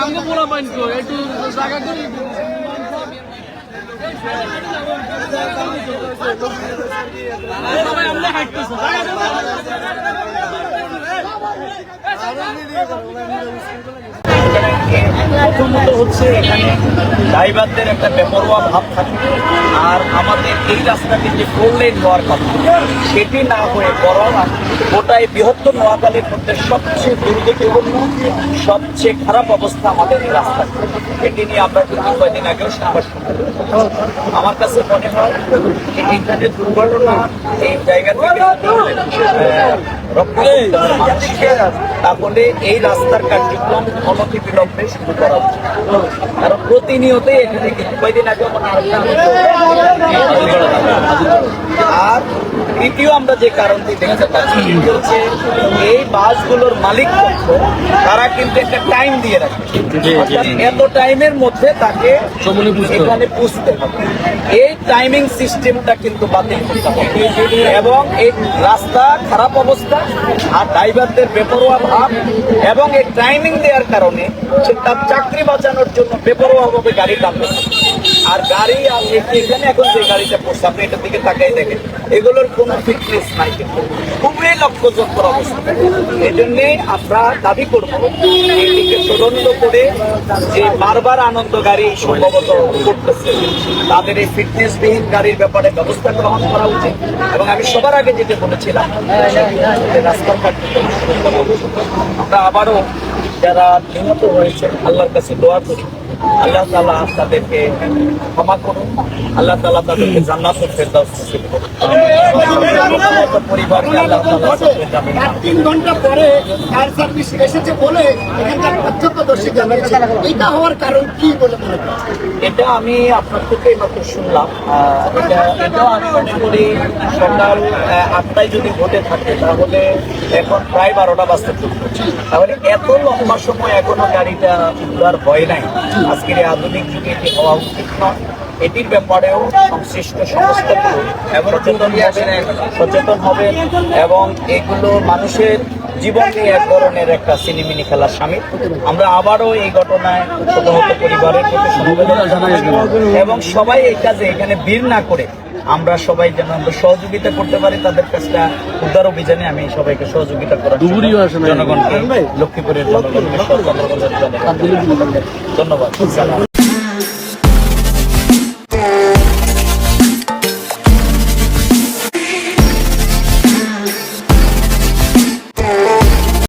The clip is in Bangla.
আমি পুরা লাগে আমাকে একটু জায়গা প্রথমত হচ্ছে এখানে ড্রাইভারদের একটা বেপরোয়া ভাব থাকে। আর আমাদের এই রাস্তাটি যে ফোর লেন হওয়ার কথা, সেটি না হয়ে বরং গোটায় বৃহত্তর নোয়াখালীর মধ্যে সবচেয়ে দুর্নীতিপূর্ণ সবচেয়ে খারাপ অবস্থা আমাদের এই রাস্তা এটি নিয়ে আমরা কিন্তু কয়েকদিন আগেও সংবাদ আমার কাছে মনে হয় যে দুর্ঘটনা এই জায়গা থেকে। তাহলে এই রাস্তার কার্যক্রম অনতি বিলম্বে শুরু করা উচিত কারণ প্রতিনিয়তই এখানে কয়েকদিন আগে আর তৃতীয় আমরা যে কারণটি দেখতে পাচ্ছি হচ্ছে এই বাসগুলোর মালিক পক্ষ তারা কিন্তু একটা টাইম দিয়ে রাখে। এত টাইমের মধ্যে তাকে এখানে পুষতে হবে। এই টাইমিং সিস্টেমটা কিন্তু বাতিল করতে হবে। এবং এই রাস্তা খারাপ অবস্থা আর ড্রাইভারদের বেপরোয়া ভাব এবং এই টাইমিং দেওয়ার কারণে সে তার চাকরি বাঁচানোর জন্য বেপরোয়া ভাবে গাড়ি টানবে আর গাড়ি এ- এখানে এখন যে গাড়িটা পড়ছে, আপনি এটার দিকে তাকাই দেখেন। এগুলোর কোনো ফিটনেস নাই কিন্তু। খুবই লক্ষ্যযোগ্য অবস্থা। এই জন্যে আমরা দাবি করব তদন্ত করে যে বারবার আনন্দ গাড়ি সম্ভবত করতেছে, তাদের এই ফিটনেসবিহীন গাড়ির ব্যাপারে ব্যবস্থা গ্রহণ করা উচিত। এবং আমি সবার আগে যেটা বলেছিলাম। আমরা আবারও যারা নিহত হয়েছে, আল্লাহর কাছে দোয়া করি। আল্লাহ তালা তাদেরকে ক্ষমা করুন। আল্লাহ তালা তাদেরকে জান্নাত ফেরদাউস করুন। পরিবারকে আল্লাহ তার তিন ঘণ্টা পরে এসেছে বলে এখানকার এটা হওয়ার কারণ এটা আমি আপনার থেকে মাত্র শুনলাম। এটা আমি মনে করি সকাল আটটায় যদি ঘটে থাকে, তাহলে এখন প্রায় বারোটা বাজতে তাহলে এত লম্বা সময় এখনও গাড়িটা উদ্ধার হয় নাই। আজকের আধুনিক যুগে এটি হওয়া উচিত নয়। এটির ব্যাপারেও সংশ্লিষ্ট এবং সচেতন হবেন সচেতন হবেন এবং এগুলো মানুষের জীবন নিয়ে এক ধরনের একটা সিনেমিনি খেলার স্বামী আমরা আবারও এই ঘটনায় পরিবারের প্রতি সমবেদনা জানাই। এবং সবাই এই কাজে এখানে ভিড় না করে আমরা সবাই যেন আমরা সহযোগিতা করতে পারি তাদের কাজটা উদ্ধার অভিযানে আমি সবাইকে সহযোগিতা করার জনগণকে লক্ষ্মীপুরের জনগণকে ধন্যবাদ।